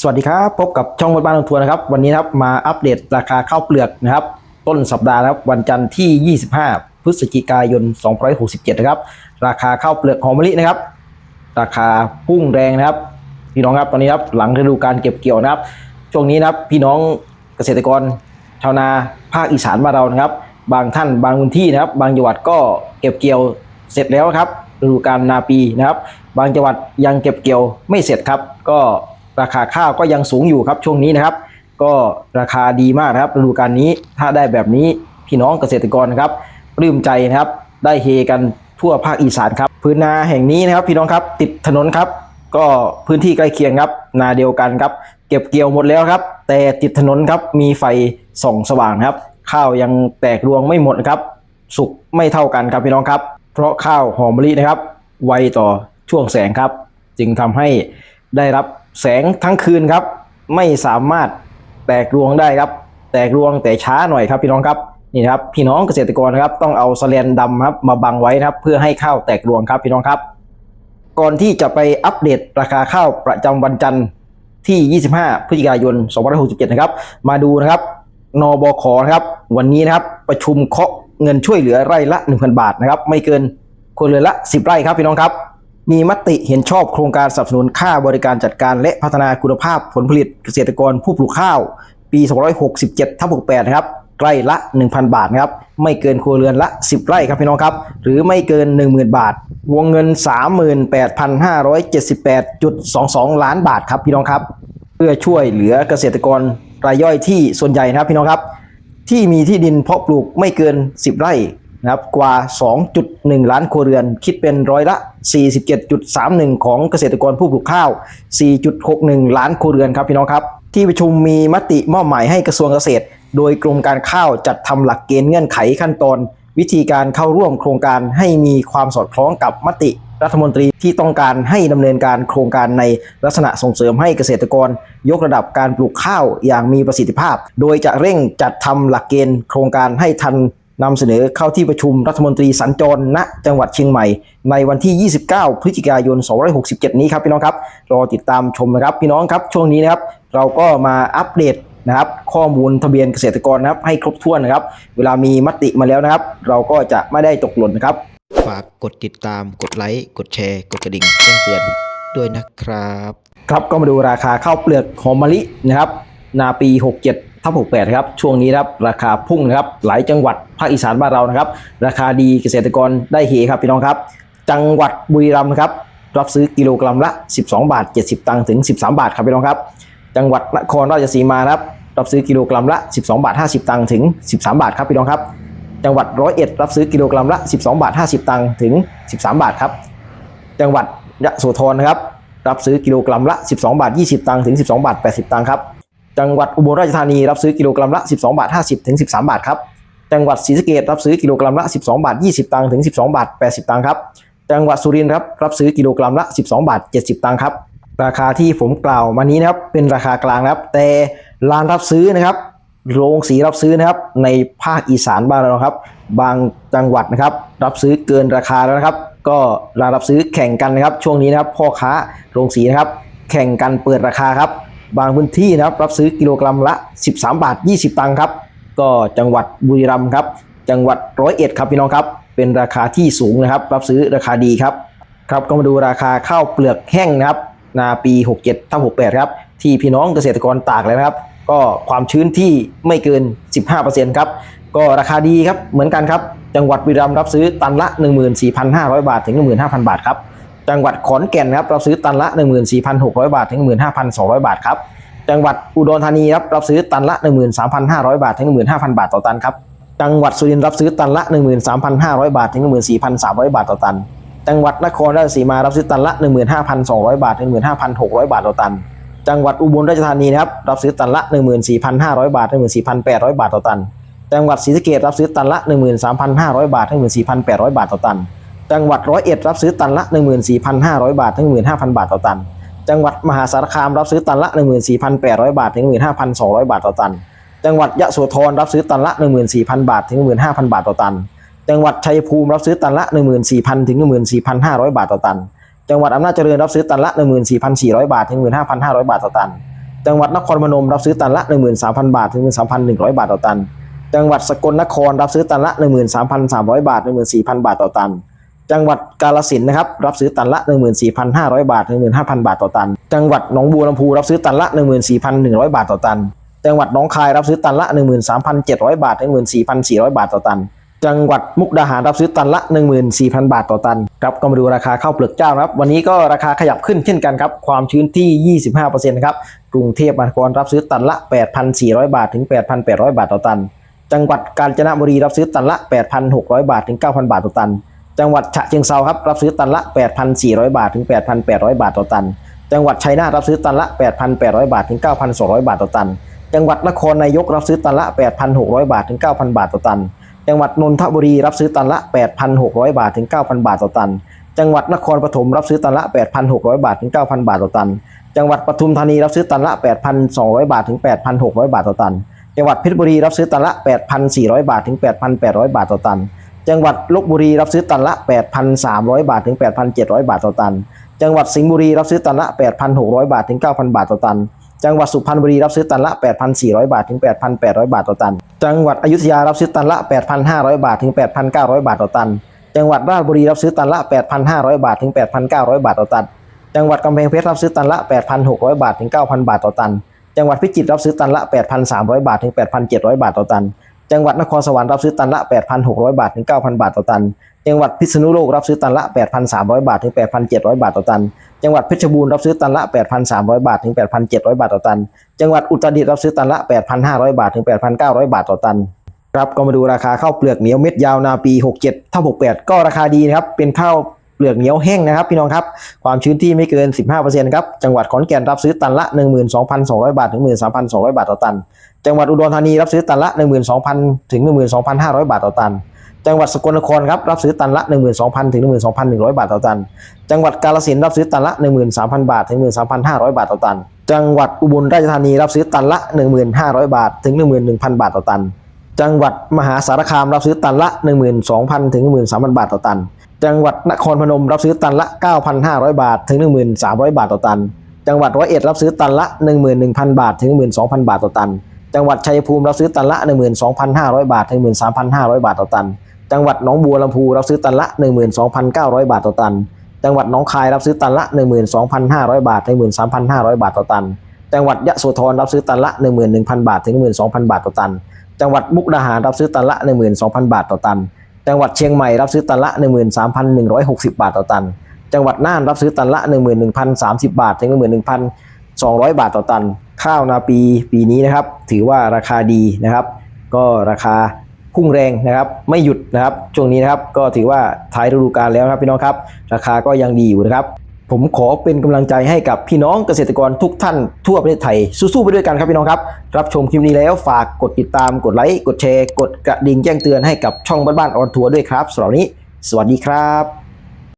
สวัสดีครับ พบกับช่องบนบ้านลงทัวร์นะครับ วันนี้ครับมาอัปเดตราคาข้าวเปลือกนะครับ ต้นสัปดาห์นะครับวันจันทร์ที่ 25 พฤศจิกายน2567 นะครับ ราคาข้าวเปลือกหอมมะลินะครับ ราคาพุ่งแรงนะครับ พี่น้องครับตอนนี้ครับหลังฤดูการเก็บเกี่ยวนะครับ ช่วงนี้นะครับพี่น้องเกษตรกรชาวนาภาคอีสานมาเรานะครับ บางท่านบางพื้นที่นะครับ บางจังหวัดก็เก็บเกี่ยวเสร็จแล้วครับฤดูการนาปีนะครับ บางจังหวัดยังเก็บเกี่ยวไม่เสร็จครับก็ ราคาข้าวก็ยังสูงอยู่ครับช่วงนี้นะครับ ก็ราคาดีมากนะครับฤดูการนี้ถ้าได้แบบนี้พี่น้องเกษตรกรนะครับปลื้มใจนะครับ ได้เฮกันทั่วภาคอีสานครับ พื้นนาแห่งนี้นะครับ พี่น้องครับติดถนนครับ ก็พื้นที่ใกล้เคียงครับ นาเดียวกันครับ เก็บเกี่ยวหมดแล้วครับ แต่ติดถนนครับมีไฟส่องสว่างครับ ข้าวยังแตกรวงไม่หมดครับ สุกไม่เท่ากันครับพี่น้องครับ เพราะข้าวหอมมะลินะครับ ไวต่อช่วงแสงครับ จึงทำให้ได้รับ แสงทั้งคืนครับ ไม่สามารถแตกรวงได้ครับ แตกรวงแต่ช้าหน่อยครับพี่น้องครับนี่นะครับพี่น้องเกษตรกรนะครับต้องเอาสแลนดำครับมาบังไว้นะครับ เพื่อให้ข้าวแตกรวงครับพี่น้องครับ ก่อนที่จะไปอัปเดตราคาข้าวประจำวันจันทร์ที่ 25 พฤศจิกายน 2567 นะครับ มาดูนะครับนบคนะครับ วันนี้นะครับประชุมเคาะเงินช่วยเหลือไร่ละ 1,000 บาทนะครับ ไม่เกินคนเรือนละ 10 ไร่ครับพี่น้องครับ มีมติเห็นชอบโครงการสนับสนุนค่าบริการจัดการและพัฒนาคุณภาพผลผลิตเกษตรกรผู้ปลูกข้าว ปี267ทับ68นะครับไร่ละ 1,000 บาทครับไม่เกินครัวเรือนละ 10 ไร่ครับพี่น้องครับ หรือไม่เกิน 10,000 บาท วงเงิน 38,578.22 ล้านบาทครับพี่น้องครับ เพื่อช่วยเหลือเกษตรกรรายย่อยที่ส่วนใหญ่นะครับพี่น้องครับ ที่มีที่ดินเพาะปลูกไม่เกิน 10 ไร่ นะครับกว่า 2.1 ล้านครัวเรือน คิดเป็นร้อยละ 47.31 ของเกษตรกรผู้ปลูกข้าว 4.61 ล้านครัวเรือนครับพี่น้องครับที่ประชุมมีมติมอบหมายให้กระทรวงเกษตร โดยกรมการข้าวจัดทำหลักเกณฑ์เงื่อนไขขั้นตอน วิธีการเข้าร่วมโครงการให้มีความสอดคล้องกับมติรัฐมนตรีที่ต้องการให้ดำเนินการโครงการในลักษณะส่งเสริมให้เกษตรกร ยกระดับการปลูกข้าวอย่างมีประสิทธิภาพ โดยจะเร่งจัดทำหลักเกณฑ์โครงการให้ทัน นำเสนอเข้าที่ประชุมรัฐมนตรีสัญจรณจังหวัดเชียงใหม่ ในวันที่ 29 พฤศจิกายน 2567 นี้ครับพี่น้องครับ รอติดตามชมนะครับพี่น้องครับช่วงนี้นะครับเราก็มาอัปเดตนะครับข้อมูลทะเบียนเกษตรกรนะครับให้ครบถ้วนนะครับ เวลามีมติมาแล้วนะครับ เราก็จะไม่ได้ตกหล่นนะครับ ฝากกดติดตามกดไลค์กดแชร์ กดกระดิ่งแจ้งเตือนด้วยนะครับ ครับก็มาดูราคาข้าวเปลือกหอมมะลินะครับ นาปี 67ทับ68 ครับ ช่วงนี้นะครับราคาพุ่งนะครับหลายจังหวัด ภาคอีสานบ้านเรานะครับ ราคาดีเกษตรกรได้เฮครับพี่น้องครับ จังหวัดบุรีรัมย์ครับรับซื้อกิโลกรัมละ 12 บาท 70 ตังค์ถึง 13 บาทครับพี่น้องครับ จังหวัดนครราชสีมาครับรับซื้อกิโลกรัมละ 12 บาท 50 ตังค์ถึง 13 บาทครับพี่น้องครับ จังหวัดร้อยเอ็ดรับซื้อกิโลกรัมละ 12 บาท 50 ตังค์ถึง 13 บาทครับ จังหวัดยะโสธรนะครับรับซื้อกิโลกรัมละ 12 บาท 20 ตังค์ถึง 12 บาท 80 ตังค์ครับ จังหวัดอุบลราชธานีรับซื้อกิโลกรัมละ 12 บาท 50 ถึง 13 บาทครับ จังหวัดศรีสะเกษรับซื้อกิโลกรัมละ 12 บาท 20 ตังค์ถึง 12 บาท 80 ตังค์ครับ จังหวัดสุรินทร์ครับรับซื้อกิโลกรัมละ 12 บาท 70 ตังค์ครับ ราคาที่ผมกล่าวมานี้นะครับเป็นราคากลางนะครับ แต่ร้านรับซื้อนะครับโรงสีรับซื้อนะครับในภาคอีสานบ้านเรานะครับ บางจังหวัดนะครับ รับซื้อเกินราคาแล้วนะครับ ก็ร้านรับซื้อแข่งกันนะครับ ช่วงนี้นะครับพ่อค้าโรงสีนะครับ แข่งกันเปิดราคาครับ บางพื้นที่นะครับรับซื้อกิโลกรัมละ 13 บาท 20 ตังค์ครับ ก็จังหวัดบุรีรัมย์ครับ จังหวัดร้อยเอ็ดครับพี่น้องครับ เป็นราคาที่สูงนะครับ รับซื้อราคาดีครับครับก็มาดูราคาข้าวเปลือกแห้งนะครับนาปี 67ทับ68 ครับ ที่พี่น้องเกษตรกรตากเลยนะครับ ก็ความชื้นที่ไม่เกิน 15%ครับ ก็ราคาดีครับ เหมือนกันครับ จังหวัดบุรีรัมย์รับซื้อตันละ 14,500 บาท ถึง 15,000 บาทครับ จังหวัดขอนแก่นครับ รับซื้อตันละ 14,600 บาท ถึง 15,200 บาทครับ จังหวัดอุดรธานีครับรับซื้อตันละ 13,500 บาทถึง 15,000 บาทต่อตันครับจังหวัดสุรินทร์รับซื้อตันละ 13,500 บาทถึง 14,300 บาทต่อตัน จังหวัดนครราชสีมารับซื้อตันละ 15,200 บาทถึง 15,600 บาทต่อตัน จังหวัดอุบลราชธานีนะครับรับซื้อตันละ 14,500 บาทถึง 14,800 บาทต่อตัน จังหวัดศรีสะเกษรับซื้อตันละ 13,500 บาทถึง 14,800 บาทต่อตัน จังหวัดร้อยเอ็ดรับซื้อตันละ 14,500 บาทถึง 15,000 บาทต่อตัน จังหวัดมหาสารคามรับซื้อตันละ 14,800 บาท ถึง 15,200 บาทต่อตัน จังหวัดยะโสธรรับซื้อตันละ 14,000 บาท ถึง 15,000 บาทต่อตัน จังหวัดชัยภูมิรับซื้อตันละ 14,000 ถึง 14,500 บาทต่อตัน จังหวัดอำนาจเจริญรับซื้อตันละ 14,400 บาท ถึง 15,500 บาทต่อตัน จังหวัดนครพนมรับซื้อตันละ 13,000 บาท ถึง 13,100 บาทต่อตัน จังหวัดสกลนครรับซื้อตันละ 13,300 บาทถึง14,000 บาทต่อตัน จังหวัดกาฬสินนะครับรับซื้อตันละ 14,500 บาท 15,000 บาทต่อตัน จังหวัดหนองบัวลำพูรับซื้อตันละ 14,100 บาทต่อตัน จังหวัดหนองคายรับซื้อตันละ 13,700 บาท 14,400 บาทต่อตัน จังหวัดมุกดาหารรับซื้อตันละ 14,000 บาทต่อตันครับก็มาดูราคาข้าวเปลือกเจ้านะครับ วันนี้ก็ราคาขยับขึ้นเช่นกันครับความชื้นที่ 25%นะครับกรุงเทพมหานครรับซื้อตันละ 8,400 บาทถึง 8,800 บาทต่อตัน จังหวัดกาญจนบุรีรับซื้อตันละ 8,600 บาทถึง 9,000 บาทต่อตัน จังหวัดฉะเชิงเซาครับรับซื้อตันละ 8,400 บาทถึง 8,800 บาทต่อตัน จังหวัดชัยนาทรับซื้อตันละ 8,800 บาทถึง 9,200 บาทต่อตัน จังหวัดนครนายกรับซื้อตันละ 8,600 บาทถึง 9,000 บาทต่อตัน จังหวัดนนทบุรีรับซื้อตันละ 8,600 บาทถึง 9,000 บาทต่อตัน จังหวัดนครปฐมรับซื้อตันละ 8,600 บาทถึง 9,000 บาทต่อตัน จังหวัดปทุมธานีรับซื้อตันละ 8,200 บาทถึง 8,600 บาทต่อตัน จังหวัดเพชรบุรีรับซื้อตันละ 8,400 บาทถึง 8,800 บาทต่อตัน จังหวัดลบบุรีรับซื้อตันละ 8,300 บาทถึง 8,700 บาทต่อตัน จังหวัดสิงห์บุรีรับซื้อตันละ 8,600 บาทถึง 9,000 บาทต่อตัน จังหวัดสุพรรณบุรีรับซื้อตันละ 8,400 บาทถึง 8,800 บาทต่อตัน จังหวัดอยุธยารับซื้อตันละ 8,500 บาทถึง 8,900 บาทต่อตัน จังหวัดราชบุรีรับซื้อตันละ 8,500 บาทถึง 8,900 บาทต่อตัน จังหวัดกำแพงเพชรรับซื้อตันละ 8,600 บาทถึง 9,000 บาทต่อตัน จังหวัดพิจิตรรับซื้อตันละ 8,300 บาทถึง 8,700 บาทต่อตัน จังหวัดนครสวรรค์รับซื้อตันละ 8,600 บาทถึง 9,000 บาทต่อตัน จังหวัดพิษณุโลกรับซื้อตันละ 8,300 บาทถึง 8,700 บาทต่อตัน จังหวัดเพชรบูรณ์รับซื้อตันละ 8,300 บาทถึง 8,700 บาทต่อตัน จังหวัดอุตรดิตถ์รับซื้อตันละ 8,500 บาทถึง 8,900 บาทต่อตันครับก็มาดูราคาข้าวเปลือกเหนียวเม็ดยาวนาปี 67เท่า68 ก็ราคาดีนะครับเป็นข้าว เปลือกเหนียวแห้งนะครับพี่น้องครับ ความชื้นที่ไม่เกิน 15%ครับ จังหวัดขอนแก่นรับซื้อตันละ 12,200 บาท ถึง 13,200 บาทต่อตัน จังหวัดอุดรธานีรับซื้อตันละ 12,000 ถึง 12,500 บาทต่อตัน จังหวัดสกลนครครับรับซื้อตันละ 12,000 ถึง 12,100 บาทต่อตัน จังหวัดกาฬสินธุ์รับซื้อตันละ 13,000 บาท ถึง 13,500 บาทต่อตัน จังหวัดอุบลราชธานีรับซื้อตันละ 1,500 บาท ถึง 11,000 บาทต่อตัน จังหวัดมหาสารคามรับซื้อตันละ 12,000 ถึง 13,000 บาทต่อตัน จังหวัดนครพนมรับซื้อตันละ 9,500 บาท ถึง 13,000 บาทต่อตัน จังหวัดร้อยเอ็ดรับซื้อตันละ 11,000 บาท ถึง 12,000 บาทต่อตัน จังหวัดชัยภูมิรับซื้อตันละ 12,500 บาท ถึง 13,500 บาทต่อตัน จังหวัดหนองบัวลำพูรับซื้อตันละ 12,900 บาทต่อตัน จังหวัดหนองคายรับซื้อตันละ 12,500 บาท ถึง 13,500 บาทต่อตัน จังหวัดยะโสธรรับซื้อตันละ 11,000 บาท ถึง 12,000 บาทต่อตัน จังหวัดมุกดาหารรับซื้อตันละ 12,000 บาทต่อตัน จังหวัดเชียงใหม่รับซื้อตันละ 13,160 บาทต่อตัน จังหวัดน่านรับซื้อตันละ 11,030 บาท ถึง 11,200 บาทต่อตัน ข้าวนาปีปีนี้นะครับ ถือว่าราคาดีนะครับ ก็ราคาพุ่งแรงนะครับ ไม่หยุดนะครับ ช่วงนี้นะครับ ก็ถือว่าท้ายฤดูกาลแล้วครับพี่น้องครับ ราคาก็ยังดีอยู่นะครับ ผมขอเป็นกำลังใจให้กับพี่น้องเกษตรกรทุกท่านทั่วประเทศไทยสู้ๆไปด้วยกันครับพี่น้องครับ รับชมคลิปนี้แล้วฝากกดติดตามกดไลค์กดแชร์ กดกระดิ่งแจ้งเตือนให้กับช่องบ้านๆออนทัวร์ด้วยครับสำหรับนี้ สวัสดีครับ